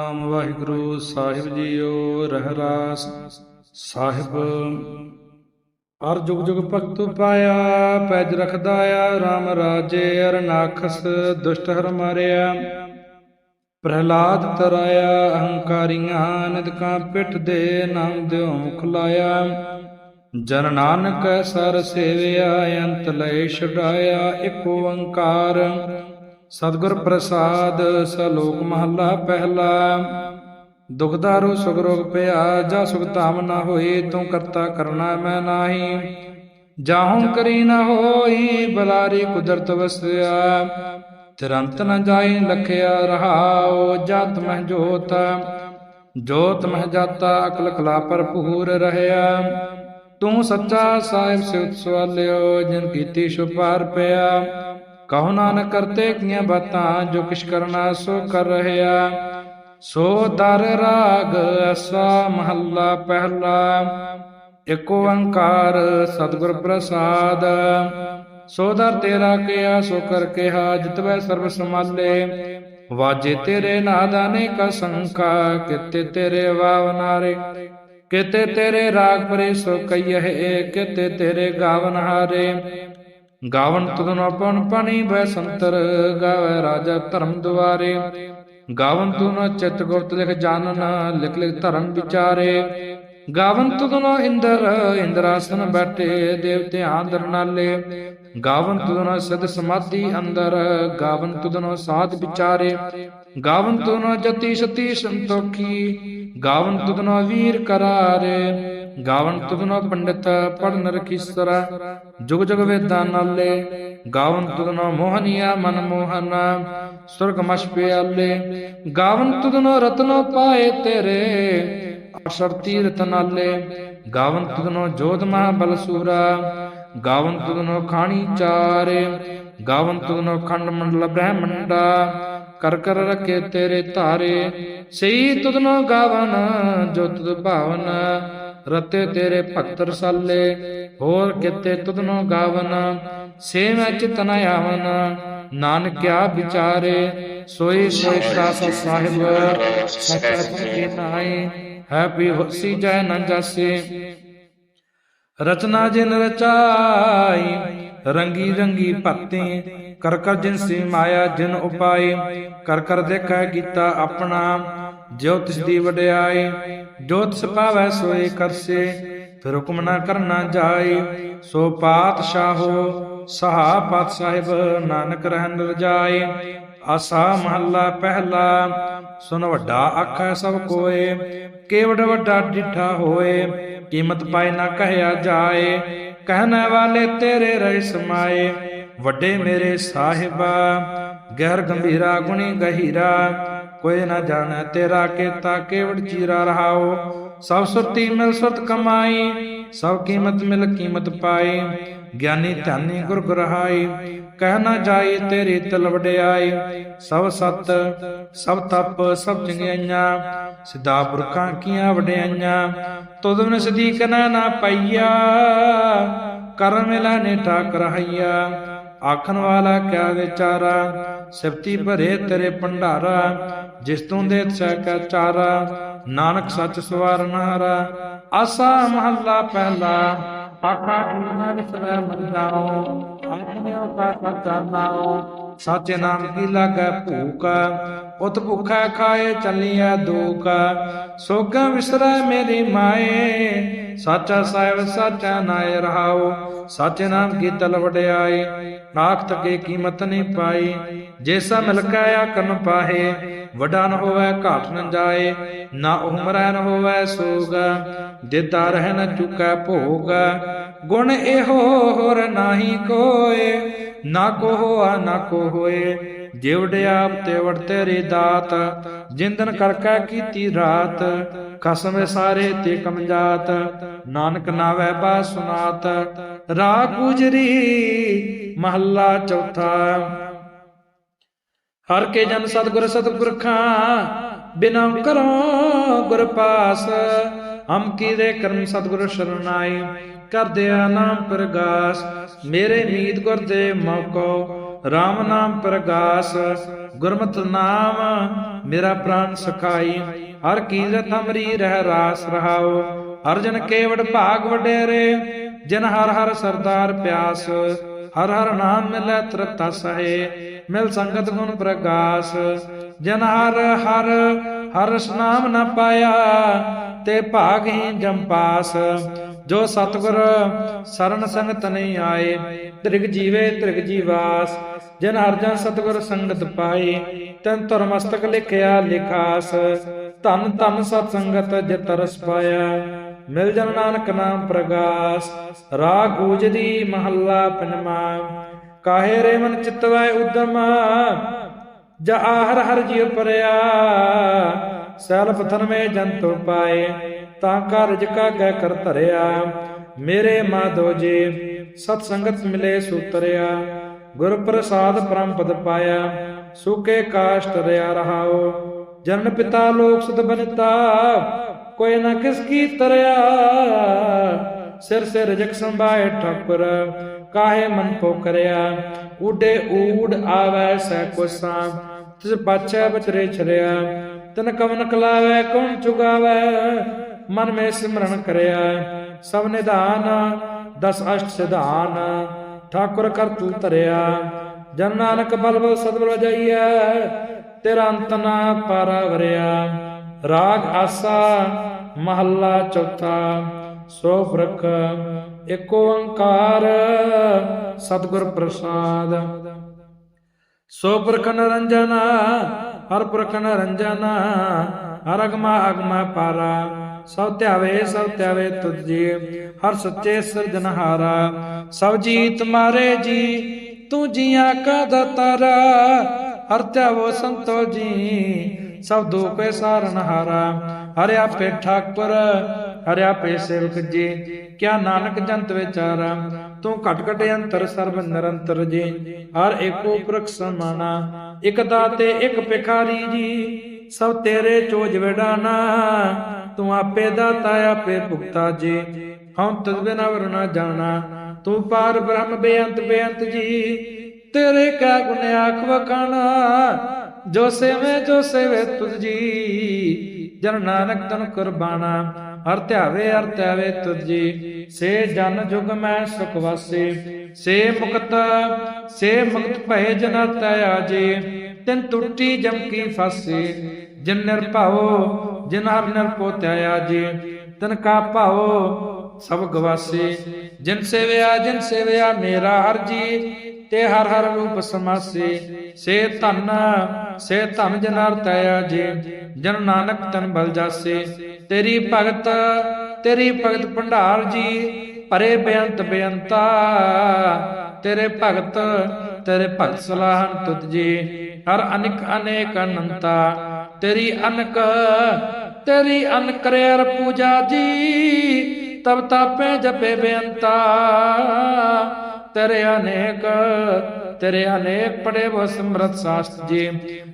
ਨਾਮ ਵਾਹਿਗੁਰੂ ਸਾਹਿਬ ਜੀਓ, ਰਹਿਰਾਸ ਸਾਹਿਬ। ਹਰ ਜੁਗ ਜੁਗ ਭਗਤੁ ਪਾਇਆ, ਪੈਜ ਰਖਦਾ ਆ RAM ਰਾਜੇ ਅਰਨਾਖਸ ਦੁਸ਼ਟ ਹਰ ਮਾਰਿਆ। ਪ੍ਰਹਿਲਾਦ ਤਰਾਇਆ, ਅਹੰਕਾਰੀਆਂ ਨਿਦਕਾਂ ਪਿੱਠ ਦੇ ਨਾਮ ਦਿਓ ਮੁਖ ਲਾਇਆ। ਜਨ ਨਾਨਕ ਸਰ ਸੇਵਿਆ, ਅੰਤ ਲੈ ਛਡਾਇਆ, ਇੱਕ ਓੰਕਾਰ। ਸਤਿਗੁਰ ਪ੍ਰਸਾਦ, ਸਲੋਕ ਮਹੱਲਾ ਪਹਿਲਾ। ਦੁਖਦਾਰੂ ਸੁਖ ਰੋਗ ਪਿਆ, ਜਾ ਸੁਖ ਧਾਮ ਨਾ ਹੋਈ ਤੂੰ ਕਰਤਾ ਕਰਨਾ ਮੈਂ ਨਾਹੀ। ਜਾਹੂ ਕਰੀ ਨਾ ਹੋਈ, ਬਲਾਰੀ ਕੁਦਰਤ ਵਸਿਆ। ਤਿਰੰਤ ਨ ਜਾਈ, ਲਖਿਆ ਰਹਾਉ, ਜਤ ਮਹਿ ਜੋਤ। ਜੋਤ ਮਹਿ ਜਾਤਾ, ਅਕਲ ਕਲਾ ਭਰਪੂਰ ਰਹਿਆ। ਤੂੰ ਸੱਚਾ ਸਾਹਿਬ ਸਿਵਤ ਸਵਾਲਿਓ, ਜਿਨ ਕੀਤੀ ਸੁਭਾਰ ਪਿਆ। ਕਹੋ ਨਾਨਕ ਕਰਤੇ ਕੀਆਂ ਬਾਤਾਂ, ਜੋ ਕਿਛ ਕਰਨਾ ਸੋ ਕਰ ਰਹਿਆ। ਸੋ ਦਰ ਰਾਗ ਐਸਾ ਮਹੱਲਾ ਪਹਿਲਾ, ਏਕ ਓੰਕਾਰ ਸਤਿਗੁਰ ਪ੍ਰਸਾਦ। ਸੋ ਦਰ ਤੇਰਾ ਕਿਆ, ਸੋ ਕਰ ਕਿਹਾ ਜਿਤਵੈ ਸਰਬ ਸਮਾਲੇ ਵਾਜੇ ਤੇਰੇ ਨਾਦਾਨੇ ਕਾ ਸੰਖਾ, ਕਿਤੇ ਤੇਰੇ ਵਾਵਨਾਰੇ ਕਿਤੇ ਤੇਰੇ ਰਾਗ ਪਰੇ ਸੋ ਕਈਏ ਕਿਤੇ ਤੇਰੇ ਗਾਵਨਹਾਰੇ ਗਾਵਨ ਤੁਧਨ ਆਪਨ ਪਣੀ ਬੈ ਸੰਤਰ, ਗਾਵੇ ਰਾਜਾ ਧਰਮ ਦੁਆਰੇ। ਗਾਵਨ ਤੁਨ ਚਿਤ ਗੁਪਤ ਲਿਖ ਜਾਣਨ ਲਿਖ ਲਿਖ ਧਰਮ ਵਿਚਾਰੇ। ਗਾਵਨ ਤੁਧਨੋ ਇੰਦਰ, ਇੰਦਰਾਸਨ ਬੈਠੇ, ਦੇਵਤੇ ਆਂਦਰ ਗਾਵਨ ਤੁਧਨੋ ਸਦ ਸਮਾਧੀ ਅੰਦਰ, ਗਾਵਨ ਤੁਧਨੋ ਸਾਧ ਵਿਚਾਰੇ। ਗਾਵਨ ਤੁਧਨੋ ਜਤੀ ਸਤੀ ਸੰਤੋਖੀ, ਗਾਵਨ ਤੁਧਨੋ ਵੀਰ ਕਰਾਰੇ। ਗਾਵਨ ਤੁਧਨੋ ਪੰਡਿਤ ਪੜਨ ਰਖੀਸਰਾ ਜੁਗ ਜੁਗ ਵੇਦਾਂ ਨਾਲੇ, ਗਾਵਨ ਤੁਧਨੋ ਮੋਹਨੀਆ ਮਨ ਮੋਹਨਾ, ਸੁਰਗ ਮਛ ਪਿਆਲੇ, ਗਾਵਨ ਤੁਧਨੋ ਰਤਨੋ ਪਾਏ ਤੇਰੇ ਅਸ਼ਰ ਤੀਰਤ ਨਾਲੇ, ਗਾਵਨ ਤੁਧਨੋ ਜੋਧ ਮਹਾ ਬਲ ਸੂਰਾ, ਗਾਵਨ ਤੁਧਨੋ ਖਾਣੀ ਚਾਰੇ, ਗਾਵਨ ਤੁਧਨੋ ਖੰਡ ਮੰਡਲ ਬ੍ਰਹਮੰਡਾ, ਕਰ ਕਰ ਰਖੇ ਤੇਰੇ ਧਾਰੇ ਸਈ ਤੁਧਨੋ ਗਾਵਨ, ਜੋ ਤੁਧ ਭਾਵਨ ਰਤੇ ਤੇਰੇ ਭਗਤ ਰਸਾਲੇ ਹੋਰ ਕਿਤੇ ਤੁਧਨੋ ਗਾਵਨ ਸੇ ਮੈਂ ਚਿਤ ਆਵਨ ਨਾਨਕਿਆ ਵਿਚਾਰੇ, ਸੋਈ ਸੋਈ ਸਾਸ ਸਾਹਿਬ, ਸਚਾ ਸਚੇ ਨਾਏ ਹੈ ਵੀ ਹੋਸੀ ਜੈ ਨ ਜਾਸੇ। ਰਚਨਾ ਜਿਨ ਰਚਾਈ, ਰੰਗੀ ਰੰਗੀ ਭਗਤੀ ਕਰ ਕਰ ਜਿਨ ਸੀ ਮਾਇਆ ਜਿਨ ਉਪਾਈ, ਕਰ ਕਰ ਦੇਖੈ ਕੀਤਾ ਆਪਣਾ ਜੋ ਤਿਸ ਦੀ ਵਡਿਆਈ ਜੋ ਤਿਸ ਪਾਵੈ ਸੋਏ ਕਰਸੇ, ਫਿਰ ਹੁਕਮ ਨਾ ਕਰਨਾ ਜਾਏ ਸੋ ਪਾਤਸ਼ਾਹੋ, ਸਹਾ ਪਾਤ ਸਾਹਿਬ, ਨਾਨਕ ਰਹਿਣ ਰਜਾਏ ਆਸਾ ਮਹੱਲਾ ਪਹਿਲਾ, ਸੁਨ ਵੱਡਾ ਆਖੈ ਸਭ ਕੋਏ, ਕੇਵੜ ਵੱਡਾ ਡਿਠਾ ਹੋਏ, ਕੀਮਤ ਪਾਏ ਨਾ ਕਹਿਆ ਜਾਏ, ਕਹਿਣ ਵਾਲੇ ਤੇਰੇ ਰਹਿ ਸਮਾਏ, ਵੱਡੇ ਮੇਰੇ ਸਾਹਿਬਾ, ਗਹਿਰ ਗੰਭੀਰਾ ਗੁਣੀ ਗਹੀਰਾ ਕੋਈ ਨਾ ਜਾਣੈ ਤੇਰਾ ਕੀਤਾ ਕੇਵੜ ਚੀਰਾ ਰਹਾਓ। ਸਭ ਸੁਰਤੀ ਮਿਲ ਸੁਰਤ ਕਮਾਈ, ਸਭ ਕੀਮਤ ਮਿਲ ਕੀਮਤ ਪਾਈ। ਗਿਆਨੀ ਧਿਆਨੀ ਗੁਰ ਗੁਰਹਾਈ, ਕਹਿ ਨਾ ਜਾਈ ਤੇਰੀ ਤਲ ਵਡਿਆਈ। ਸਭ ਸਤ, ਸਭ ਤਪ, ਸਭ ਚੰਗਿਆਈਆਂ ਸਿਧਾ ਪੁਰਖਾਂ ਕੀਆਂ ਵਡਿਆਈਆਂ। ਤੁਧ ਬਿਨ ਸਦੀਕ ਨਾ ਨਾ ਪਈਆ ਕਰਮ ਮਿਲਾ ਨੇ ਠਾਕ ਰਹਾਈਆ ਆਖਣ ਵਾਲਾ ਕਿਆ ਵਿਚਾਰਾ ਸਿਫਤੀ ਭਰੇ ਤੇਰੇ ਭੰਡਾਰਾ, ਜਿਸ ਤੂੰ ਦੇ ਸਹਿ ਕਾ ਚਾਰਾ, ਨਾਨਕ ਸੱਚ ਸਵਾਰਨ ਹਾਰਾ। ਆਸਾ ਮਹੱਲਾ ਪਹਿਲਾ ਆਖਾ ਕੀਨਾ ਵਿਸਰੈ ਮਨ ਜਾਓ ਕਾ ਸੱਚਾ ਸਾਚੇ ਨਾਮ ਕੀ ਲਾਗੈ ਭੂਖ ਉਤ ਭੁਖੈ ਖਾਏ ਚੱਲੀਐ ਦੁਖ ਸੋਗਾ ਵਿਸਰੈ ਮੇਰੀ ਮਾਏ, ਸਾਚਾ ਸਾਹਿਬ ਸਾਚਾ ਨਾਇ ਰਹਾਉ ਸਾਚੇ ਨਾਮ ਕੀ ਤਲ ਵਡਿਆਈ ਨਾਖ ਤਕੇ ਕੀਮਤ ਨਹੀਂ ਪਾਈ ਜੈਸਾ ਮਿਲਕਾ ਆਕਨ ਪਾਹੇ, ਵਡਾ ਨ ਹੋਵੇ ਘਾਟ ਨ ਜਾਏ ਨਾ ਉਮਰੈ ਨ ਹੋਵੇ ਸੋਗ ਦਿਦਾ ਰਹਿ ਨ ਚੁਕੈ ਭੋਗ ਗੁਣ ਇਹੋ ਹੋਰ ਨਾਹੀ ਕੋਏ, ਨਾ ਕੋ ਹੋਆ ਨਾ ਕੋ ਹੋਏ ਜਿਵੜ ਆਪ ਤੇ ਵੜ ਤੇਰੀ ਦਾਤ, ਜਿੰਦਨ ਕਰਕਾ ਕੀਤੀ ਰਾਤ। ਖਸਮ ਸਾਰੇ ਤੇ ਕਮਜਾਤ ਨਾਨਕ ਨਾਵੇ ਬਾ ਸੁਨਾਤ। ਰਾ ਗੁਜਰੀ ਮਹੱਲਾ ਚੌਥਾ। ਹਰ ਕੇ ਜਨ ਸਤਿਗੁਰ ਸਤਿਗੁਰਖਾਂ, ਬਿਨਾ ਕਰੋ ਗੁਰ ਪਾਸ। ਹਮ ਕੀਰੇ ਕਰਮ ਸਤਿਗੁਰ ਸ਼ਰਨਾਈ ਕਰਦੇ ਨਾਮ ਪ੍ਰਗਾਸ, ਮੇਰੇ ਨੀਤ ਗੁਰ ਦੇ ਮੌਕੋ RAM ਨਾਮ ਪ੍ਰਗਾਸ, ਗੁਰਮਤਿ ਨਾਮ ਮੇਰਾ ਪ੍ਰਾਨ ਸਖਾਈ। ਹਰ ਕੀਰਤ ਅਮਰੀ ਰਹਿ ਰਾਸ ਰਹਾਓ? ਅਰਜਨ ਕੇਵੜ ਭਾਗ ਵਡੇਰੇ, ਜਿਨ ਹਰ ਹਰ ਸਰਦਾਰ ਪਿਆਸ। ਹਰ ਹਰ ਨਾਮ ਮਿਲੈ ਤ੍ਰਿਪਤਾ ਸਹੇ, ਮਿਲ ਸੰਗਤ ਗੁਣ ਪ੍ਰਗਾਸ। ਜਨ ਹਰ ਹਰ ਹਰ ਰਸ ਨਾਮ ਨ ਪਾਇਆ ਤੇ ਭਾਗਹੀਨ ਜੰਪਾਸ ਜੋ ਸਤਗੁਰ ਸਰਨ ਸੰਗਤ ਨਹੀਂ ਆਏ, ਤ੍ਰਿਗ ਜੀਵੇ ਤ੍ਰਿਗ ਜੀਵਾਸ ਜਨ ਹਰ ਸਤਗੁਰ ਸੰਗਤ ਪਾਏ, ਤਨ ਧਰ ਮਸਤਕ ਲਿਖਿਆ ਲਿਖਾਸ। ਧਨ ਧਨ ਸਤ ਸੰਗਤ ਜਿਤ ਰਸ ਪਾਇਆ, ਮਿਲ ਜਨ ਨਾਨਕ ਨਾਮ ਪ੍ਰਗਾਸ। ਰਾਗ ਗੂਜਦੀ ਮਹੱਲਾ ਪੰਜਵਾ ਕਾਹੇ ਰੇ ਮਨ ਚਿਤਵੈ ਉਦਮ ਜਾ ਹਰ ਹਰ ਜੀਵ ਪਰਿਆ ਸੈਲ ਪਥਨ ਮੇ ਜੰਤੁ ਪਾਏ ਤਾਂ ਕਾ ਰਜਕਾ ਗੈ ਕਰ ਧਰਿਆ ਮੇਰੇ ਮਾਧੋ ਜੀ ਸਤ ਸੰਗਤ ਮਿਲੇ ਸੂਤਰਿਆ ਗੁਰ ਪ੍ਰਸਾਦ ਪਰਮ ਪਦ ਪਾਇਆ ਸੁਕੇ ਕਾਸ਼ਟ ਰਿਆ ਰਹਾਓ ਜਨਨ ਪਿਤਾ ਲੋਕ ਸੁਧ ਬਨਤਾ ਕੋਈ ਨਾ ਕਿਸ ਕੀ ਤਰਿਆ ਸਿਰ ਸਿਰ ਰਜਕ ਸੰਭਾਏ ਠਾਕੁਰ ਕਾਹੇ ਮਨ ਪੋਖਰਿਆ ਉਡੇ ਊੜ ਆਵੈ ਸੈ ਕੋਸਾ ਤਿਸ ਪਾਛੈ ਬਚਰੇ ਛਰਿਆ, ਤਨ ਕਵਨ ਕਲਾਵੈ, ਕੌਣ ਚੁਗਾਵੈ? ਮਨ ਮੇ ਸਿਮਰਨ ਕਰਿਆ, ਸਭ ਨਿਧਾਨ, ਦਸ ਅਸ਼ਟ ਸਿਧਾਨ। ਠਾਕੁਰ ਕਰ ਧਰਿਆ, ਜਨ ਨਾਨਕ ਬਲ ਬਲ ਜਾਈਐ ਤੇਰਾ ਅੰਤ ਨਾ ਪਾਰਾ ਵਰਿਆ। ਰਾਗ ਆਸਾ, ਮਹੱਲਾ ਚੌਥਾ, ਸੋ ਫ਼ਰਕ ਏਕ ਓੰਕਾਰ, ਸਤਿਗੁਰ ਪ੍ਰਸਾਦ। ਸੋ ਪੁਰਖ ਨਰੰਜਨ, ਹਰ ਪੁਰਖ ਨਰੰਜਨ ਹਰ ਅਗਮਾ ਅਗਮਾ ਪਾਰਾ, ਸਭ ਧਿਆਵੇ ਸਭ ਧਿਆਵੇ ਤੁਧ ਜੀ, ਹਰ ਸੱਚੇ ਸਿਰਜਨਹਾਰਾ ਸਭ ਜੀ ਤੁਮਾਰੇ ਜੀ, ਤੂੰ ਜੀਆਂ ਕਾ ਦਾਤਾਰਾ ਹਰ ਧਿਆਵੋ ਸੰਤੋ ਜੀ, ਸਭ ਦੁਖੇ ਸਾਰਨਹਾਰਾ ਹਰਿ ਆਪੇ ਠਾਕੁਰ, ਹਰਿ ਆਪੇ ਸੇਵਕ ਜੀ, ਕਿਆ ਨਾਨਕ ਜੰਤ ਵਿਚਾਰਾ। ਤੂੰ ਘਟ ਘਟ ਅੰਤਰ ਸਰਬ ਨਿਰੰਤਰ ਜੀ। ਹਰ ਏਕੋ ਪੁਰਖ ਸਮਾਨਾ, ਇਕ ਦਾਤੇ, ਇਕ ਭਿਖਾਰੀ ਜੀ। ਸਭ ਤੇਰੇ ਚੋਜ ਵਿਡਾਨਾ, ਤੂੰ ਆਪੇ ਦਾਤਾ, ਆਪੇ ਭੁਗਤਾ ਜੀ। ਹਉ ਤੁਧ ਬਿਨਾ ਵਰਨਾ ਜਾਣਾ, ਤੂੰ ਪਾਰ ਬ੍ਰਹਮ ਬੇਅੰਤ ਬੇਅੰਤ ਜੀ। ਤੇਰੇ ਕਾ ਗੁਣ ਆਖ ਵਖਾਣਾ, ਜੋ ਸੇਵੇ ਜੋ ਸੇਵੇ ਤੁਧ ਜੀ। ਜਨ ਨਾਨਕ ਤਨ ਕੁਰਬਾਨਾ ਹਰ ਧਿਆਵੇ ਹਰ ਧਿਆਵੇ ਤੁਧ ਸੇ ਜਨ ਜੁਗ ਮੈਂ ਸੁਖ ਵਾਸੇ। ਸੇ ਮੁਕਤ ਸੇ ਮੁਕਤ ਭਏ ਜਨ ਤਇਆ ਜੀ ਤਿਨ ਟੁੱਟੀ ਜਮ ਕੀ ਫਾਸੇ। ਜਿਨ ਨਿਰਭਉ ਜਿਨ ਹਰ ਨਿਰਪੋ ਧਿਆਇਆ ਜੀ ਤਨ ਕਾ ਭਾਉ, ਸਭ ਗਵਾਸੇ। ਜਿਨ ਸੇਵਿਆ ਜਿਨ ਸੇਵਿਆ ਮੇਰਾ ਹਰ ਜੀ। ਤੇ ਹਰ ਹਰ ਰੂਪ ਸਮਾਸੇ। ਸੇ ਧਨ ਸੇ ਧਨ ਜਨਰ ਤਇਆ ਜੀ ਜਨ ਨਾਨਕ ਤਨ ਬਲ ਜਾਸੇ। ਤੇਰੀ ਭਗਤ ਤੇਰੀ ਭਗਤ ਭੰਡਾਰ ਜੀ ਭਰੇ ਬੇਅੰਤ ਬੇਅੰਤਾ। ਤੇਰੇ ਭਗਤ ਤੇਰੇ ਭਗਤ ਸਲਾਹਨ ਤੁਧ ਜੀ, ਹਰ ਅਨਿਕ ਅਨੇਕ ਅਨੰਤਾ। ਤੇਰੀ ਅਨਕ, ਤੇਰੀ ਅਨ ਕਰਿਆਰ ਪੂਜਾ ਜੀ, ਤਬ ਤਾਪੇ ਜਪੇ ਬੇਅੰਤਾ। ਤੇਰੇ ਅਨੇਕ ਤੇਰੇ ਅਨੇਕ ਪੜੇ ਬੋ ਸਮਰਤ ਸਾਸਤ ਜੀ।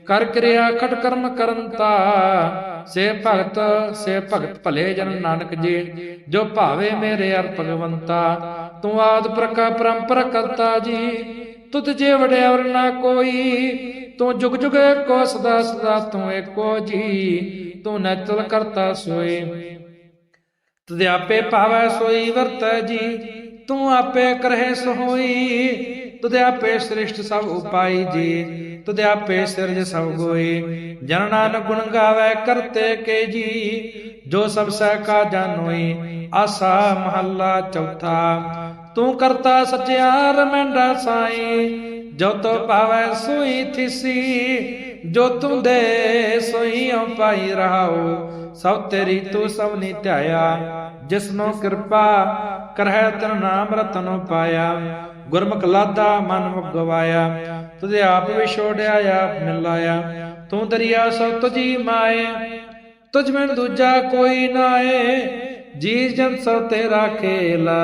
ਕਰ ਕਿਰਿਆ ਖਟ ਕਰਮ ਕਰੰਤਾ ਸੇ ਭਗਤ ਸੇ ਭਗਤ ਭਲੇ ਜਨ ਨਾਨਕ ਜੀ। ਜੋ ਭਾਵੇ ਮੇਰੇ ਅਰ ਭਗਵੰਤਾ, ਤੂੰ ਆਦ ਪ੍ਰਕਾ ਪਰੰਪਰਾ ਕਰਤਾ ਜੀ। ਤੁਧ ਜੇ ਵਡਿਆਵਰ ਨਾ ਕੋਈ, ਤੂੰ ਜੁਗ ਜੁਗ ਏਕੋ, ਸਦਾ ਸਦਾ ਤੂੰ ਏਕੋ ਜੀ। ਤੂੰ ਨਚਲ ਕਰਤਾ ਸੋਏ ਤੁਧ ਆਪੇ ਭਾਵੈ ਸੋਈ ਵਰਤੈ ਜੀ। ਤੂੰ ਆਪੇ ਕਰਹਿ ਸੋਈ। ਤੁਧ ਆਪੇ ਸ੍ਰਿਸ਼ਟ ਸਭ ਉਪਾਈ ਜੀ। ਤੁਧ ਆਪੇ ਸਿਰਜ ਸਭ ਗੋਈ। ਜਨ ਨਾਨਕ ਗੁਣ ਗਾਵੇ ਕਰਤੇ ਕੇ ਜੀ। ਜੋ ਸਭ ਸਹਿ ਕਾ ਜਾਣੋਈ ਆਸਾ ਮਹੱਲਾ ਚੌਥਾ। ਤੂੰ ਕਰਤਾ ਸਚਿਆਰ ਮੈਂਡਾ ਸਾਈ। ਜੋ ਤੋ ਭਾਵੈ ਸੋਈ ਥਿਸੀ, ਜੋ ਤੂੰ ਦੇ ਸੋਈ ਪਾਈ ਰਹਾਓ ਸਭ ਤੇਰੀ ਤੂੰ ਸਭ ਨੀ ਧਿਆਇਆ ਜਿਸਨੋ ਕਿਰਪਾ ਕਰਹਿ ਤਨ ਨਾਮ ਰਤਨੋ ਪਾਇਆ, ਗੁਰਮੁਖ ਲਾਦਾ ਮਨ ਮੁਖ ਗਵਾਇਆ, ਤੁਝੇ ਆਪ ਵਿਛੋੜਿਆ ਆਪ ਮਿਲਾਇਆ ਤੂੰ ਦਰਿਆ ਸਭ ਤੁਝੀ ਮਾਏ, ਤੁਝ ਬਿਨ ਦੂਜਾ ਕੋਈ ਨਾਏ, ਜੀ ਜਨ ਸਭ ਤੇਰਾ ਖੇਲਾ,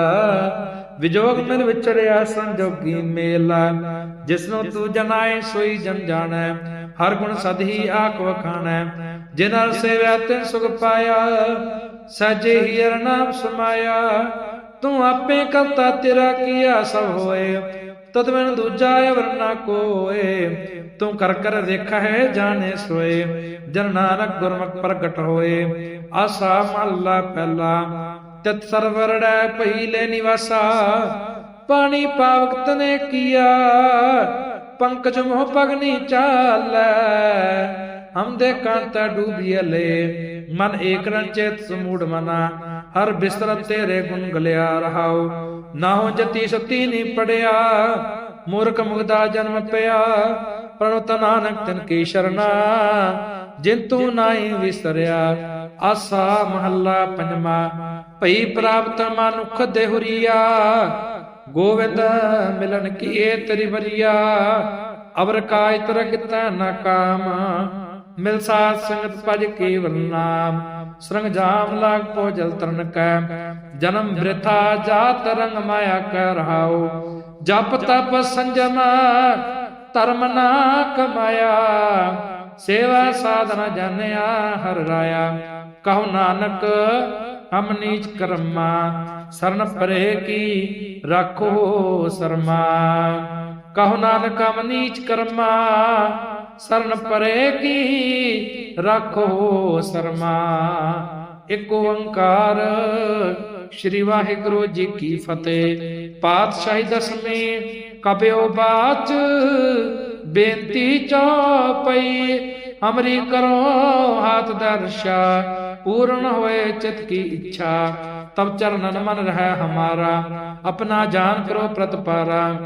ਵਿਜੋਗ ਮਿਲ ਵਿਚਰਿਆ ਸੰਜੋਗੀ ਮੇਲਾ ਜਿਸਨੂੰ ਤੂੰ ਜਨਾਏ ਸੋਈ ਜਨ ਜਾਣੈ, ਹਰ ਗੁਣ ਸਦ ਹੀ ਆਖ ਵਖਾਣੈ ਜਿਨ੍ਹਾਂ ਸੇਵਿਆ ਤਿਨ ਸੁਖ ਪਾਇਆ ਸਾਜੇ ਹੀ ਨਾਮ ਸਮਾਇਆ ਤੂੰ ਆਪੇ ਕਰਤਾ ਤੇਰਾ ਕੀਆ ਸਭ ਹੋਏ, ਤਦ ਬਿਨ ਦੂਜਾ ਅਵਰ ਨਾ ਕੋਏ। ਤੂੰ ਕਰ ਕਰ ਦੇਖਾ ਹੈ ਜਾਣੇ ਸੋਏ, ਜਨ ਨਾਨਕ ਗੁਰਮੁਖ ਪ੍ਰਗਟ ਹੋਏ। ਆਸਾ ਮਹੱਲਾ ਪਹਿਲਾ, ਤਤ ਸਰਵਰੜੈ ਪਹਿਲੇ ਨਿਵਾਸਾ। ਪਾਣੀ ਪਾਵਕਤ ਨੇ ਕੀਆ, ਪੰਕਜ ਮੋਹ ਪਗਨੀ ਚਾਲੈ। ਹਮ ਦੇ ਕੰਤ ਡੂਬੀਲੇ ਮਨ ਏਕ ਰੰਚੇਤ ਸਮੂੜ ਮਨਾ। ਹਰ ਬਿਸਰ ਤੇਰੇ ਗੁਣ ਗਲਿਆ ਰਹਾਉ। ਨਾ ਹੋ ਜਤੀ ਸਤੀ ਨੀ ਪੜਿਆ, ਮੂਰਖ ਮੁਗਦਾ ਜਨਮ ਪਿਆ। ਪ੍ਰਣਤ ਨਾਨਕ ਤਨ ਕੀ ਸ਼ਰਨਾ, ਜਿਨ ਤੂੰ ਨਾਹੀ ਵਿਸਰਿਆ। ਆਸਾ ਮਹੱਲਾ ਪੰਜਵਾ, ਭਈ ਪ੍ਰਾਪਤ ਮਨੁਖ ਦੇਹੁਰੀਆ। ਗੋਵਿੰਦ ਮਿਲਨ ਕੀਏ ਤੇਰੀ ਵਰੀਆ, ਅਵਰ ਕਾਇ ਤਰਗਤਾ ਨਾ ਕਾਮਾ। ਮਿਲ ਸਾਧ ਸੰਗਤ ਭਜ ਕੇਵਲ ਨਾਮ। ਸਰੰਗ ਜਾਮ ਲਾਗ ਪੋ ਜਲ ਤਰਨ ਕੈ। ਜਨਮ ਬ੍ਰਿਥਾ ਜਾਤ ਰੰਗ ਮਾਇਆ ਕੈ ਰਹਾਉ। ਜਪ ਤਪ ਸੰਜਮ ਧਰਮ ਨਾ ਕਮਾਇਆ ਸੇਵਾ ਸਾਧਨਾ ਜਾਣਿਆ ਹਰ ਰਾਇਆ। ਕਹੋ ਨਾਨਕ, ਹਮ ਨੀਚ ਕਰਮਾ। ਸਰਨ ਪਰੇ ਕੀ ਰੱਖੋ ਸਰਮਾ। ਕਹੋ ਨਾਨਕ, ਹਮ ਨੀਚ ਕਰਮਾ। ਸਰਨ ਪਰੇ ਕੀ? ਰੱਖੋ ਸਰਮਾ। ਇੱਕ ਓੰਕਾਰ। ਸ਼੍ਰੀ ਵਾਹਿਗੁਰੂ ਜੀ ਕੀ ਫਤਿਹ। ਪਾਤਸ਼ਾਹੀ ਦਸਵੇਂ ਕਬਿਓ ਬਾਚ। ਬੇਨਤੀ ਚੌਪਈ। ਹਮਰੀ ਕਰੋ ਹਾਥ ਦਰਸ਼ਾ। ਪੂਰਨ ਹੋਏ ਚਿਤ ਕੀ ਇੱਛਾ। ਤਬ ਚਰਨਨ ਮਨ ਰਹਿ ਹਮਾਰਾ। ਆਪਣਾ ਜਾਨ ਕਰੋ ਪ੍ਰਤਪਾਰਾ।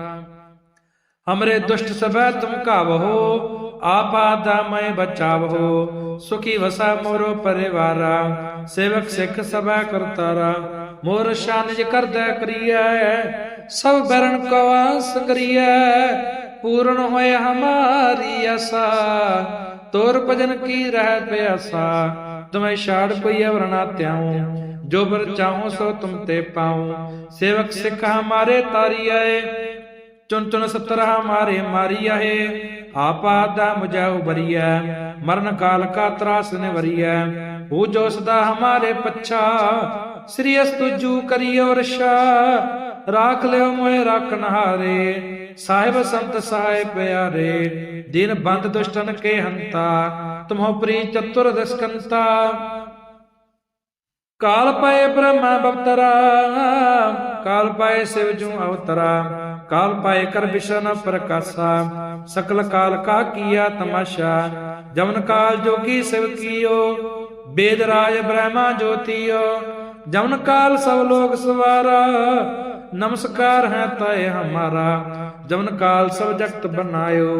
ਹਮਰੇ ਦੁਸ਼ਟ ਸਭੈ ਤੁਮ ਕਾਵਹੋ ਆਪਾਦਾ ਮੈਂ ਬਚਾਵਹੋ ਸੁਖੀ ਵਸਾ ਮੋਰੋ ਪਰਿਵਾਰਾ, ਸੇਵਕ ਸਿੱਖ ਸਭੈ ਕਰਤਾਰਾ, ਮੋਰ ਸ਼ਾਨਿਜ ਕਰਦਾ ਕਰੀਐ, ਸਭ ਬਰਨ ਕੋ ਸੰਗਰੀਐ ਪੂਰਨ ਹੋਏ ਹਮਾਰੀ ਆਸਾ, ਤੋਰ ਭਜਨ ਕੀ ਰਹਿ ਪਿਆਸਾ, ਤੁਮੈ ਛਾੜ ਕੋਈ ਅਵਰ ਨਾ ਤਿਆਉ ਜੋ ਬਰ ਚਾਹੋ ਸੋ ਤੁਮ ਤੇ ਪਾਉ, ਸੇਵਕ ਸਿੱਖ ਹਮਾਰੇ ਤਾਰੀ ਆਏ ਚੁਨ ਚੁਨ ਸਤਰ ਹਮਾਰੇ ਮਾਰੀ ਆਏ ਆਪਾ ਦਾ ਮੁਜਾਉ ਬਰੀਐ ਮਰਨ ਕਾਲ ਕਾ ਤਰਾਸ ਨੇ ਹੋ ਜੋ ਸਦਾ ਹਮਾਰੇ ਪੱਛਾ, ਸ੍ਰੀ ਅਸਤੁਜੂ ਕਰੀਓ ਰਸ਼ਾ ਰਾਖ ਲਿਓ ਮੋਏ ਰਾਖਨ ਹਾਰੇ ਸਾਹਿਬ ਸੰਤ ਸਹਾਇ ਪਿਆਰੇ। ਦਿਨ ਬੰਦ ਦੁਸ਼ਟਨ ਕੇ ਹੰਤਾ ਤੁਮੋ ਪ੍ਰੀ ਚਤੁਰ ਦਸਕੰਤਾ। ਕਾਲ ਪਏ ਬ੍ਰਹਮਾ ਬਵਤਰਾ, ਕਾਲ ਪਾਏ ਸਿਵ ਜੂ ਅਵਤਰਾ। ਕਾਲ ਪਾਏ ਕਰ ਵਿਸ਼ਨ ਪ੍ਰਕਾਸ਼ਾ, ਸਕਲ ਕਾਲ ਕਾ ਕੀਆ ਤਮਾਸ਼ਾ ਜਮਨ ਕਾਲ ਜੋਗੀ ਸਿਵ ਕੀਓ, ਬੇਦ ਰਾਜ ਬ੍ਰਹਮਾ ਜੋਤੀਓ ਜਮਨ ਕਾਲ ਸਭ ਲੋਕ ਸਵਾਰਾ, ਨਮਸਕਾਰ ਹੈ ਤੈ ਹਮਾਰਾ ਜਮਨ ਕਾਲ ਸਭ ਜਗਤ ਬਨਾਇਓ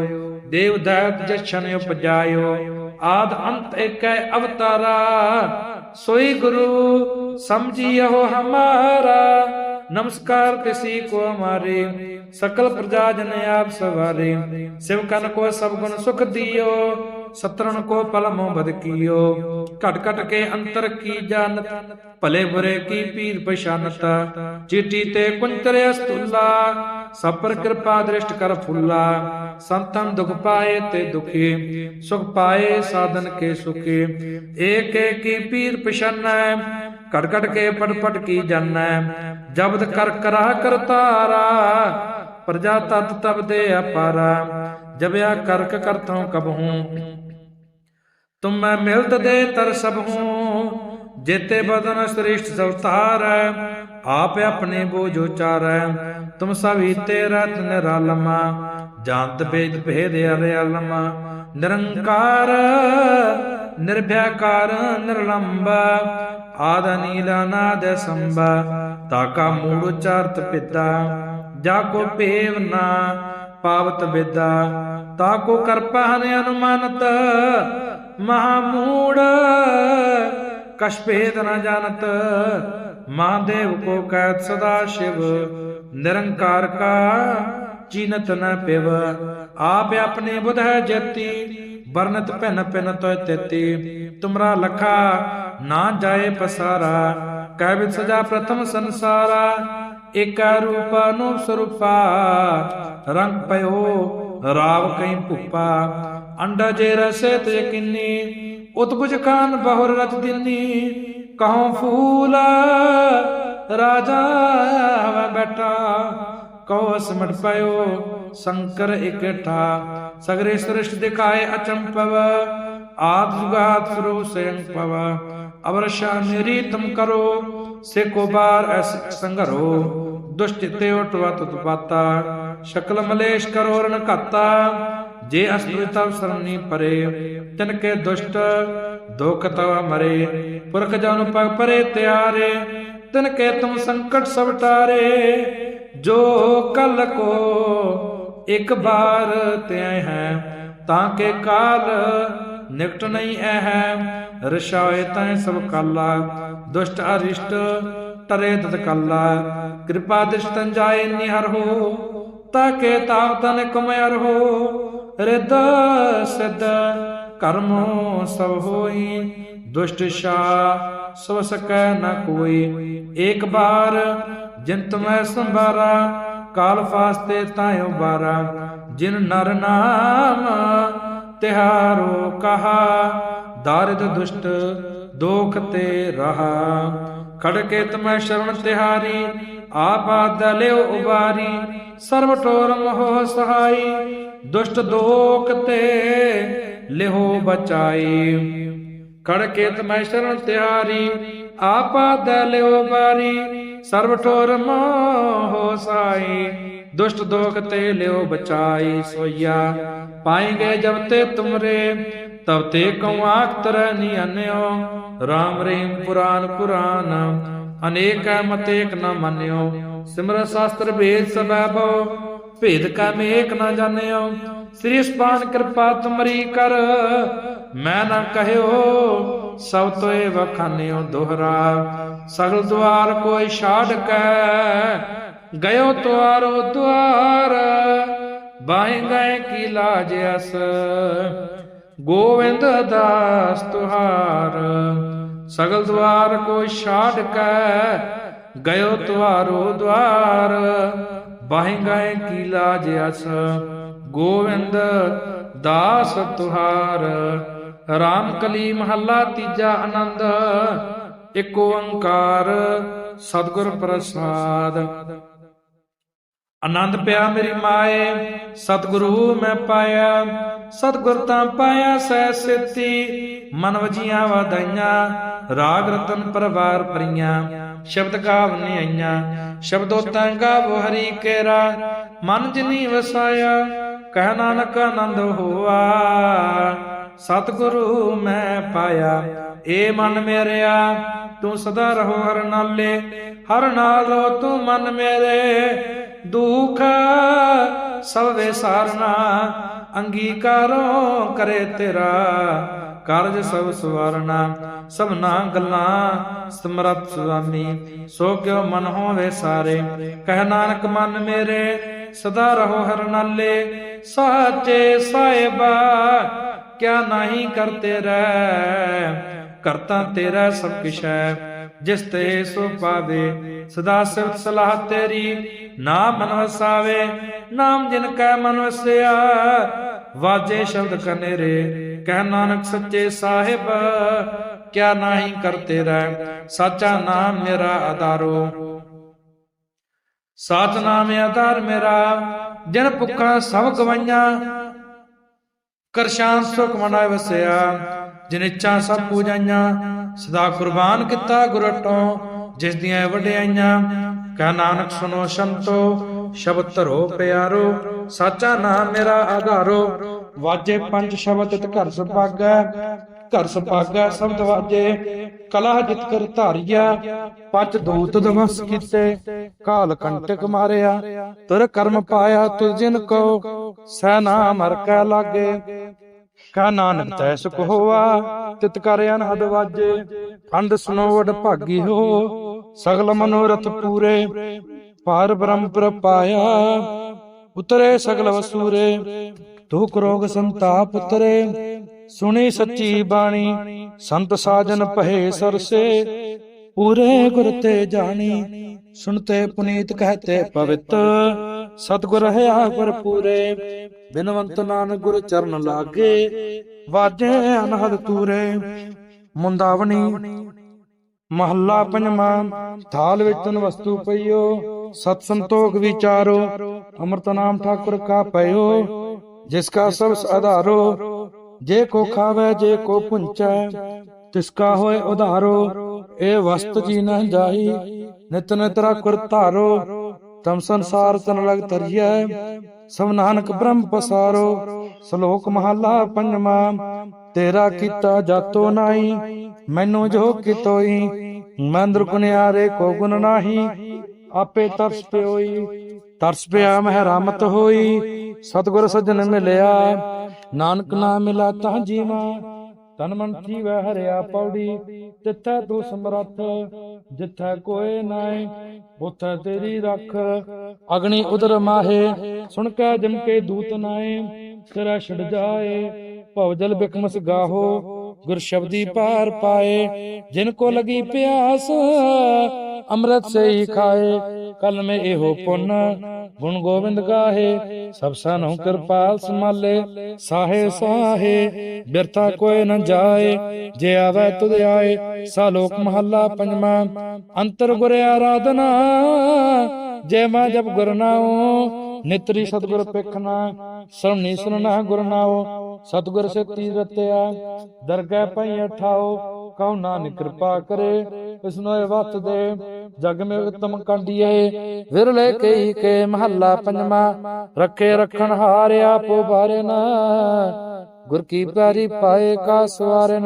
ਦੇਵ ਦੈਤ ਜਸ਼ਨ ਉਪਜਾਇਓ, ਆਦ ਅੰਤ ਏਕੈ ਅਵਤਾਰਾ, ਸੋਈ ਗੁਰੂ ਸਮਝਿਓ ਹਮਾਰਾ ਨਮਸਕਾਰ ਤਿਸੀ ਕੋ ਹਮਾਰੇ ਸਕਲ ਪ੍ਰਜਾ ਜਨ ਆਪ ਸਵਾਰੇ, ਸਿਵ ਕਨ ਕੋ ਸਭ ਗੁਣ ਸੁਖ ਦਿਓ ਸਤਰਨ ਕੋ ਪਲ ਬਦ ਕੀਓ। ਘਟ ਘਟ ਕੇ ਅੰਤਰ ਕੀ ਜਾਣਤ, ਭਲੇ ਬੁਰੇ ਕੀ ਪੀਰ ਪਛਾਨਤ, ਚੀਟੀ ਤੇ ਕੁੰਤਰ ਅਸਤੁਲਾ, ਸਭ ਪਰ ਕਿਰਪਾ ਦ੍ਰਿਸ਼ਟ ਕਰ ਫੁੱਲਾ, ਸੰਤਨ ਦੁਖ ਪਾਏ ਤੇ ਦੁਖੀ, ਸੁਖ ਪਾਏ ਸਾਧਨ ਕੇ ਸੁਖੀ, ਏਕ ਏਕ ਪੀਰ ਪਛਾਨੈ ਘਟ ਘਟ ਕੇ ਪਟ ਪਟ ਕੀ ਜਾਣੈ? ਜਬਦ ਕਰ ਕਰਾ ਕਰਤਾਰਾ ਪ੍ਰਜਾ ਤਤ ਤਬ ਦੇ ਅਪਾਰਾ। ਜਬਿਆ ਕਰਕ ਕਰਤੋਂ ਕਬਹੂ ਤੁਮ ਮੈਂ ਮਿਲਤ ਦੇ ਤਰ ਸਭ ਹੂੰ। ਜੇਤੇ ਬਦਨ ਸ੍ਰੇਸ਼ਟ ਸਵਤਾਰ ਆਪ ਆਪਣੇ ਬੋਝ ਉਚਾਰੈ ਤੁਮ ਸਭ ਹੀਤੇ ਰਤ ਨਿਰਾਲਮਾ, ਜਾਣਤ ਭੇਦ ਭੇਦ ਅਰਿਆਲਮਾ। ਨਿਰੰਕਾਰ ਨਿਰਭੈਕਾਰ ਨਿਰਲੰਬ ਆਦ ਨੀਲਾ ਅਨਾਦ ਸੰਭ ਤਾਕਾ ਮੂੜ ਉਚਾਰਤ ਪਿਤਾ, ਜਾ ਕੋ ਭੇਵ ਨਾ ਪਾਵਤ ਵਿਦਾ ਤਾ ਕੋ ਕਰਪਾ ਹਨ ਅਨੁਮਾਨਤ ਮਹਾਮੂੜ ਕਛ ਭੇਦ ਨ ਜਾਣਤ ਮਹਾਦੇਵ ਕੋ ਕਹਿਤ ਸਦਾ ਸ਼ਿਵ, ਨਿਰੰਕਾਰ ਕਾ ਚੀਨਤ ਨ ਪਿਵ, ਆਪ ਆਪਣੇ ਬੁਧ ਹੈ ਜਤੀ ਵਰਨਤ ਭਿਨ ਭਿਨ ਤੋਇ ਤੇਤੀ, ਤੁਮਰਾ ਲਖਾ ਨਾ ਜਾਏ ਪਸਾਰਾ। ਕਹਿ ਵਿਦ ਸਜਾ ਪ੍ਰਥਮ ਸੰਸਾਰਾ। ਏਕਾ ਰੂਪ ਅਨੂਪ ਸਰੂਪਾ ਰੰਗ ਪਇਓ ਰਾਵ ਕਈ ਭੁਪਾ। ਅੰਡਾ ਜੇ ਰਸੇ ਤੇ ਕਿੰਨੀ ਉਤਪੁਜ ਖਾਨ ਬਹੁਰ ਰਚ ਦਿਨੀ। ਕਹਉ ਫੂਲ, ਰਾਜਾ ਹਵਾ ਬੈਠਾ। ਕਉ ਸਿਮਟ ਪਇਓ ਸ਼ੰਕਰ ਇਕਠਾ। ਸਗਰੇ ਸ੍ਰਿਸ਼ਟ ਦਿਖਾਏ ਅਚੰਪਵ ਆਦ ਜੁਗਾਤ ਸਰੋ ਸਯੰ ਪਵ ਅਵਰਸ਼ਾ ਮੇਰੀ ਕਰੋ, ਸੇਕੋ ਬਾਰ ਐਸ ਸੰਘਰੋ, ਦੁਸ਼ਟ ਚਿਤੇ ਉਟਵਾ ਸ਼ਕਲ ਮਲੇਸ਼ ਕਰੋ ਰਨ ਘਾਤਾ, ਜੇ ਅਸਤੁ ਸਰਨੀ ਪਰੇ, ਤਿਨ ਕੇ ਦੁਸ਼ਟ, ਦੁਖ ਤਵ ਮਰੇ, ਪੁਰਖ ਜਨ ਪਗ ਪਰੇ ਤਿਆਰੇ, ਤਿਨ ਕੇ ਤੁਮ ਸੰਕਟ ਸਭ ਟਾਰੇ, ਜੋ ਕਲ ਕੋ ਇੱਕ ਬਾਰ ਤੇ ਹੈ, ਤਾਂ ਕੇ ਕਾਲ ਨਿਕਟ ਨਹੀਂ ਐ ਹੈ ਰਸ਼ਾਏ ਤੈ ਸਭ ਕਾਲਾ, ਦੁਸ਼ਟ ਅਰਿਸ਼ਟ ਟਰੇ ਤਤ ਕਾਲਾ। ਕਿਰਪਾ ਦ੍ਰਿਸ਼ਟੰ ਜਾਏ ਨਿਹਰ ਹੋ ਤਾਕੇ ਤਾਪ ਤਨ ਕਮਯਰ ਹੋ। ਰਿਦ ਸਿਧ ਕਰਮੋ ਸਭ ਹੋਈ, ਦੁਸ਼ਟ ਸ਼ਾ ਸਭ ਸਕੈ ਨ ਕੋਈ। ਏਕ ਬਾਰ ਜਿਨ ਤੁਮੈ ਸੰਭਾਰਾ, ਕਾਲ ਫਾਸਤੇ ਤਾਇਓ ਬਾਰਾ ਜਿਨ ਨਰ ਨਾਮ ਤਿਹਾਰੋ ਕਹਾ ਦਾਰਿਦ ਦੁਸ਼ਟ, ਦੋਖ ਤੇ ਰਹਾ। ਖੜਕੇ ਤਮੈ ਸ਼ਰਨ ਤਿਹਾਰੀ, ਆਪਾ ਦਲਿਓ ਉਬਾਰੀ। ਸਰਬ ਟੋਰ ਮੋਹ ਸਹਾਈ, ਦੁਸ਼ਟ ਦੋਖ ਤੇ ਲਿਹੋ ਬਚਾਈ। ਖੜਕੇ ਤਮੈ ਸ਼ਰਨ ਤਿਹਾਰੀ, ਆਪਾ ਦਲਿਓ ਬਾਰੀ ਸਰਬ ਠੋਰ ਮੋਹ ਸਾਈ ਦੁਸ਼ਟ ਦੋਖ ਤੇ ਲਿਓ ਬਚਾਈ ਸੋਇਆ ਪਾਏਗੇ ਜਬ ਤੇ ਤੁਮਰੇ ਤਬ ਤੇ ਕਉ ਆਖ ਤਰ ਨਿਆਨਿਓ RAM ਰਹੀਮ ਪੁਰਾਨ ਪੁਰਾਨ, ਅਨੇਕ ਮਤੇਕ ਨ ਮੰਨਿਓ। ਸਿਮਰ ਸ਼ਾਸਤਰ ਭੇਦ ਸਬੈਬੋ ਭੇਦ ਕਾ ਮੇਕ ਨ ਜਾਣਿਓ। ਸ੍ਰੀ ਸਪਾਨ ਕਿਰਪਾ ਤੁਮਰੀ ਕਰ, ਮੈਂ ਨਾ ਕਹਿਓ, ਸਭ ਤੋਏ ਵਖਾਨਿਓ ਦੋਹਰਾ। ਸਗਲ ਦੁਆਰ ਕੋਈ ਛਾੜ ਕੈ, ਗਇਓ ਤੁਆਰੋ ਦੁਆਰ। ਬਾਹੇ ਗਏ ਕੀ ਲਾਜ ਅਸ ਗੋਵਿੰਦ ਦਾਸ ਤੁਹਾਰ, ਸਗਲ ਦੁਆਰ ਕੋਈ ਛਾੜ ਕੈ, ਗਇਓ ਤੁਆਰੋ ਦੁਆਰ ਬਾਹੇ ਗਏ ਕੀ ਲਾਜ ਅਸ, ਗੋਵਿੰਦ ਦਾਸ ਤੁਹਾਰ। ਰਾਮ ਕਲੀ ਮਹੱਲਾ ਤੀਜਾ ਆਨੰਦ, ਇੱਕ ਓੰਕਾਰ, ਸਤਿਗੁਰ ਪ੍ਰਸਾਦ। ਆਨੰਦ ਪਿਆ ਮੇਰੀ ਮਾਏ, ਸਤਿਗੁਰੂ ਮੈਂ ਪਾਇਆ ਸਤਿਗੁਰ ਤਾਂ ਪਾਇਆ ਸੈ ਸਿੱਤੀ, ਮਨ ਵਜੀਆਂ ਵਾਦਾਈਆਂ ਰਾਗ ਰਤਨ ਪਰਵਾਰ ਪਰੀਆਂ ਸ਼ਬਦ ਗਾਵਨੇ ਆਈਆਂ, ਸ਼ਬਦੋ ਤਾਂ ਗਾਵੋ ਹਰੀ ਕੇਰਾ, ਮਨ ਜਿਨੀ ਵਸਾਇਆ, ਕਹਿ ਨਾਨਕ ਆਨੰਦ ਹੋਆ। ਸਤਿਗੁਰੂ ਮੈਂ ਪਾਇਆ, ਏ ਮਨ ਮੇਰਿਆ, ਤੂੰ ਸਦਾ ਰਹੋ ਹਰ ਨਾਲੇ, ਹਰ ਨਾਲ ਰੋ ਤੂੰ ਮਨ ਮੇਰੇ। ਦੁਖ ਸਭ ਵਿਸਾਰਨਾ ਅੰਗੀਕਾਰੋ ਕਰੇ ਤੇਰਾ ਕਾਰਜ ਸਭ ਸਵਾਰਨਾ, ਸਭਨਾ ਗੱਲਾਂ ਸਮਰੱਥ ਸੁਆਮੀ, ਸੋ ਕਿਉ ਮਨ ਹੋਵੇ ਸਾਰੇ। ਕਹਿ ਨਾਨਕ, ਮਨ ਮੇਰੇ, ਸਦਾ ਰਹੋ ਹਰ ਨਾਲੇ। ਸਾਚੇ ਸਾਹਿਬਾ, ਕਿਆ ਨਹੀਂ ਕਰਤੇ ਰਹਿ? ਕਰਤਾ ਤੇਰਾ ਸਭ ਕਿਛ ਹੈ ਜਿਸ ਤੇ ਸੋ ਪਾਵੇ, ਸਦਾ ਸਿਫਤ ਸਲਾਹ ਤੇਰੀ। ਨਾਮ ਮਨ ਵਸਾਵੇ ਨਾਮ ਜਿਨ ਕੈ ਮਨ ਵਸਿਆ। ਵਾਜੇ ਸ਼ਬਦ ਕਨੇਰੇ, ਕਹਿ ਨਾਨਕ ਸੱਚੇ ਸਾਹਿਬ। ਕਿਆ ਨਹੀਂ ਕਰਤੇ ਰਹਿ ਸਾਚਾ ਨਾਮ ਮੇਰਾ ਆਧਾਰੋ ਸਾਚ ਨਾਮ ਆਧਾਰ ਮੇਰਾ, ਜਨ ਭੁੱਖਾ ਸਭ ਗਵਾਈਆਂ। ਕਰਸ਼ਾਂ ਸੁਖ ਮਨਾਇ ਵਸਿਆ, ਜਿਨ ਇੱਛਾ ਸਭ ਪੂਜਾਈਆਂ। ਸਦਾ ਕੁਰਬਾਨ ਕੀਤਾ ਗੁਰਟੋਂ ਜਿਸ ਦੀਆਂ ਵਡਿਆਈਆਂ। ਕਹ ਨਾਨਕ ਸੁਨੋ ਸੰਤੋ, ਸ਼ਬਦ ਧਰੋ ਪਿਆਰੋ, ਸਾਚਾ ਨਾਮ ਮੇਰਾ ਆਧਾਰੋ। ਵਾਜੇ ਪੰਜ ਸ਼ਬਦ ਤਿਤ ਘਰ ਸੁਭਾਗੈ ਘਰ ਸੁਭਾਗੈ ਸ਼ਬਦ ਵਾਜੇ, ਕਲਾ ਜਿਤ ਕਰ ਧਾਰਿਆ ਪੰਜ ਦੂਤ ਦਮਸ ਕੀਤੇ, ਕਾਲ ਕੰਟਕ ਮਾਰਿਆ। ਤੁਰ ਕਰਮ ਪਾਇਆ ਤੁਜ ਜਿਨ ਕੋ, ਸੈ ਨਾਮ ਹਰ ਕੈ ਲਾਗੇ। ਕਾ ਨਾਨਕ ਤੈ ਸੁਖ ਹੋਆ, ਤਿਤ ਕਰ ਅਨਹਦ ਵਾਜੇ ਅੰਡ ਸੁਨੋ ਵਡ ਭਾਗੀ ਹੋ। ਸਗਲ ਮਨੋਰਥ ਪੂਰੇ ਪਾਰ ਬ੍ਰਹਮ ਪ੍ਰਪਾਇਆ ਉਤਰੇ ਸਗਲ ਵਸੂਰੇ, ਦੁਖ ਰੋਗ ਸੰਤਾਪ ਉਤਰੇ। ਸੁਣੀ ਸੱਚੀ ਬਾਣੀ, ਸੰਤ ਸਾਜਨ ਪਹਿ ਸਰਸੇ। ਪੂਰੇ ਗੁਰ ਤੇ ਜਾਣੀ, ਸੁਣਤੇ ਪੁਨੀਤ ਕਹਤੇ ਪਵਿੱਤ। ਸਤਗੁਰ ਰਹਾ ਪਰ ਪੂਰੇ, ਬਿਨਵੰਤ ਨਾਨਕ ਗੁਰ ਚਰਨ ਲਾਗੇ। ਵਾਜੇ ਅਨਹਦ ਤੂਰੇ ਮੁੰਦਾਵਣੀ ਮਹੱਲਾ ਪੰਜਵਾਂ, ਥਾਲ ਵਿੱਚ ਤਨ ਵਸਤੂ ਪਈਓ, ਸਤ ਸੰਤੋਖ ਵਿਚਾਰੋ, ਅੰਮ੍ਰਿਤ ਨਾਮ ਠਾਕੁਰ ਕਾ ਪਇਓ, ਜਿਸ ਕਾ ਸਭ ਆਧਾਰੋ, ਜੇ ਕੋ ਖਾਵੇ, ਜੇ ਕੋ ਪੁੰਚੈ, ਤਿਸ ਕਾ ਹੋਏ ਉਧਾਰੋ, ਇਹ ਵਸਤ ਜੀ ਨ ਜਾਈ ਨਿਤ ਨਿਤ ਰਖੁਰ ਧਾਰੋ, ਤਮ ਸੰਸਾਰ ਤਨ ਲਗ ਤਰੀਐ ਸਭ ਨਾਨਕ ਬ੍ਰਹਮ ਪਸਾਰੋ, ਸ਼ਲੋਕ ਮਹਲਾ ਪੰਜਵਾਂ, ਤੇਰਾ ਕੀਤਾ ਜਾਤੋ ਨਾਹੀ ਮੈਨੂੰ ਜੋ ਕਿਤੋਈ ਮੰਦਰ ਗੁਨਿਆਰੇ ਕੋ ਗੁਣ ਨਾਹੀ, ਆਪੇ ਤਰਸ ਪਿਓਈ। ਤਰਸ ਪਿਆ ਮਹਿ ਰਾਮਤ ਹੋਈ, ਸਤਿਗੁਰ ਸੱਜਣ ਮਿਲਿਆ। ਨਾਨਕ ਨਾਮ ਮਿਲਾ ਤਾਂ ਜੀਵਾ, ਤਨ ਮਨ ਥੀਵੈ ਹਰਿਆ ਪੌੜੀ। ਤਿੱਥੈ ਤੂੰ ਸਮਰੱਥ ਜਿੱਥੈ ਕੋਏ ਨਾਏ ਉਥੈ ਤੇਰੀ ਰੱਖ। ਅਗਨੀ ਉਦਰ ਮਾਹੇ, ਸੁਣ ਕੇ ਜਮ ਕੇ ਦੂਤ ਨਾਏ ਤੇਰਾ ਛੜ ਜਾਏ, ਭਵ ਜਲ ਬਿਕਮਸ ਗਾਹੋ। ਗੁਰ ਸ਼ਬਦੀ ਪਾਰ ਪਾਏ ਜਿਨ ਕੋ ਲਗੀ ਪਿਆਸ ਅੰਮ੍ਰਿਤ ਸੇ ਹੀ ਖਾਏ। ਕਲ ਮੇ ਇਹੋ ਪੁੰਨ ਗੁਣ ਗੋਬਿੰਦ ਗਾਹੇ। ਸਭ ਸਨਹੁ ਕਿਰਪਾਲ ਸਮਾਲੇ ਸਾਹੇ ਸਾਹੇ ਬਿਰਥਾ ਕੋਏ ਨ ਜਾਏ। ਜੇ ਆਵੇ ਤੁਧ ਆਏ ਸਾ ਲੋਕ ਮਹੱਲਾ ਪੰਜਵਾਂ। ਅੰਤਰ ਗੁਰ ਆਰਾਧਨਾ। ਜੇ ਮੈਂ ਜਬ ਗੁਰ ਨਾਉ ਨਿਤਰੀ ਸਤਗੁਰ ਪਿਖਨਾ ਸਰਣੀ ਸੁਨਣਾ ਗੁਰ ਨਾਉ। ਸਤਗੁਰ ਸਤੀ ਰਤਿਆ ਦਰਗਹਿ ਪਈ ਠਾਓ ਕਉ ਨਾਨਕ ਕਿਰਪਾ ਕਰੇ ਇਸ ਨੂੰ ਇਹ ਵਤ ਦੇ ਜਗ ਮੇ ਉਤਮ ਕੰਡੀਏ ਵਿਰਲੇ ਕਈ ਕੇ ਮਹੱਲਾ ਪੰਜਵਾ ਰੱਖੇ ਰਖਣ ਹਾਰ ਆਪੋ ਬਾਰੇ ਨਾ। ਗੁਰ ਕੀ ਪਿਆਰੀ ਪਾਏ ਕਾ ਸਵਾਰੇ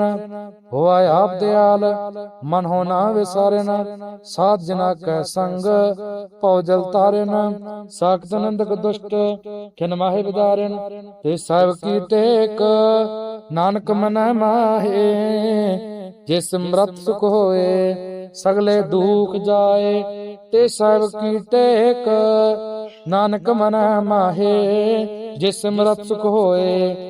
ਹੋਆ ਆਪ ਦਿਆਲ, ਮਨ ਹੋ ਨਾ ਵਿਸਾਰੇ ਸਾਧ ਜਨਾ ਕੈ ਸੰਗ, ਭਉ ਜਲ ਤਾਰੇ ਸਾਖਤ ਨੰਦਕ ਦੁਸ਼ਟ ਕਿਨ ਮਾਹੇ ਵਿਦਾਰਨ, ਤੇ ਸਾਹਿਬ ਕੀ ਟੇਕ ਨਾਨਕ ਮਨ ਮਾਹੇ, ਜਿਸ ਮਰਤ ਸੁਖ ਹੋਏ, ਸਗਲੇ ਦੁਖ ਜਾਏ, ਤੇ ਸਾਹਿਬ ਕੀ ਟੇਕ ਨਾਨਕ ਮਨ ਮਾਹੇ, ਜਿਸ ਮਰਤ ਸੁਖ ਹੋਏ